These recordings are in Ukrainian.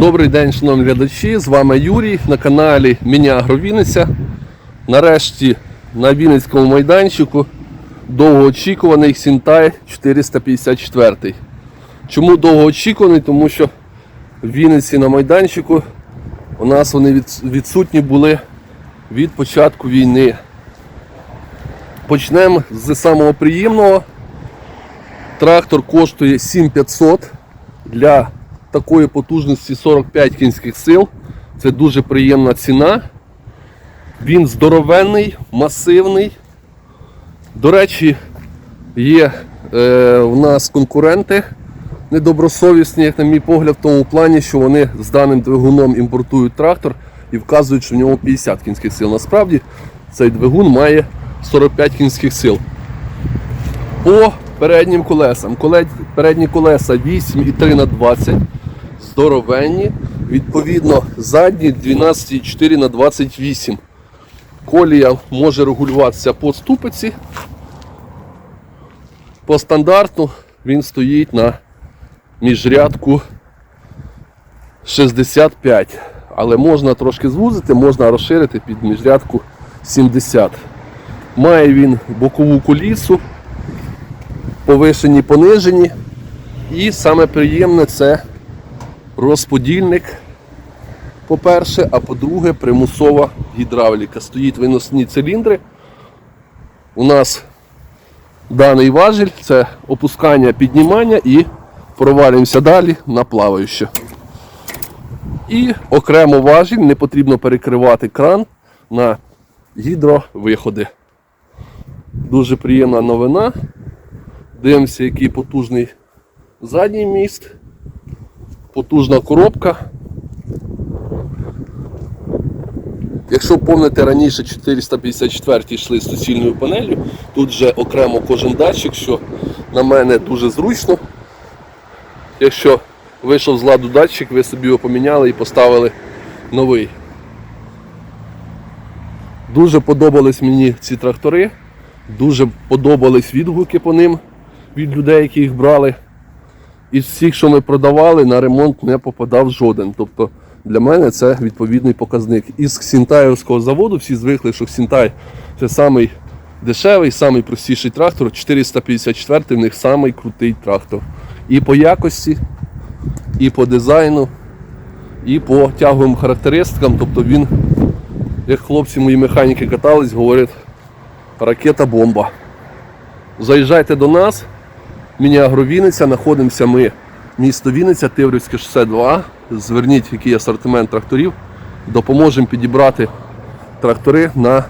Добрий день, шановні глядачі. З вами Юрій на каналі Міні-Агровінниця. Нарешті на Вінницькому майданчику довгоочікуваний Сінтай 454. Чому довгоочікуваний? Тому що в Вінниці на майданчику у нас вони відсутні були від початку війни. Почнемо з самого приємного. Трактор коштує 7500 для такої потужності 45 кінських сил. Це дуже приємна ціна. Він здоровенний, масивний. До речі, є е, в нас конкуренти недобросовісні, на мій погляд, в тому плані, що вони з даним двигуном імпортують трактор і вказують, що в ньому 50 кінських сил. Насправді цей двигун має 45 кінських сил. По переднім колесам. Передні колеса 8,3 на 20 здоровенні. Відповідно, задні 12,4 на 28. Колія може регулюватися по ступиці. По стандарту він стоїть на міжрядку 65. Але можна трошки звузити, можна розширити під міжрядку 70. Має він бокову колісу, повишені, понижені. І саме приємне це розподільник, по-перше, а по-друге, примусова гідравліка. Стоїть виносні циліндри. У нас даний важіль це опускання, піднімання і провалюємося далі на плаваюче. І окремо важіль, не потрібно перекривати кран на гідровиходи. Дуже приємна новина. Дивимося, який потужний задній міст, потужна коробка. Якщо помните, раніше 454 йшли з суцільною панелью, тут вже окремо кожен датчик, що на мене дуже зручно. Якщо вийшов з ладу датчик, ви собі його поміняли і поставили новий. Дуже подобались мені ці трактори, дуже подобались відгуки по ним від людей, які їх брали. Із всіх, що ми продавали, на ремонт не попадав жоден. Тобто для мене це відповідний показник. Із Сінтаївського заводу всі звикли, що Сінтай це самий дешевий, самий простіший трактор. 454 в них самий крутий трактор. І по якості, і по дизайну, і по тяговим характеристикам. Тобто він, як хлопці мої механіки катались, говорять, ракета бомба. Заїжджайте до нас. Міні-Агро Вінниця, знаходимося ми місто Вінниця, Тиврівське шосе 2. Зверніть, який асортимент тракторів. Допоможемо підібрати трактори на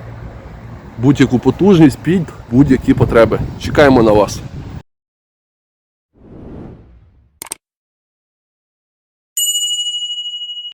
будь-яку потужність під будь-які потреби. Чекаємо на вас.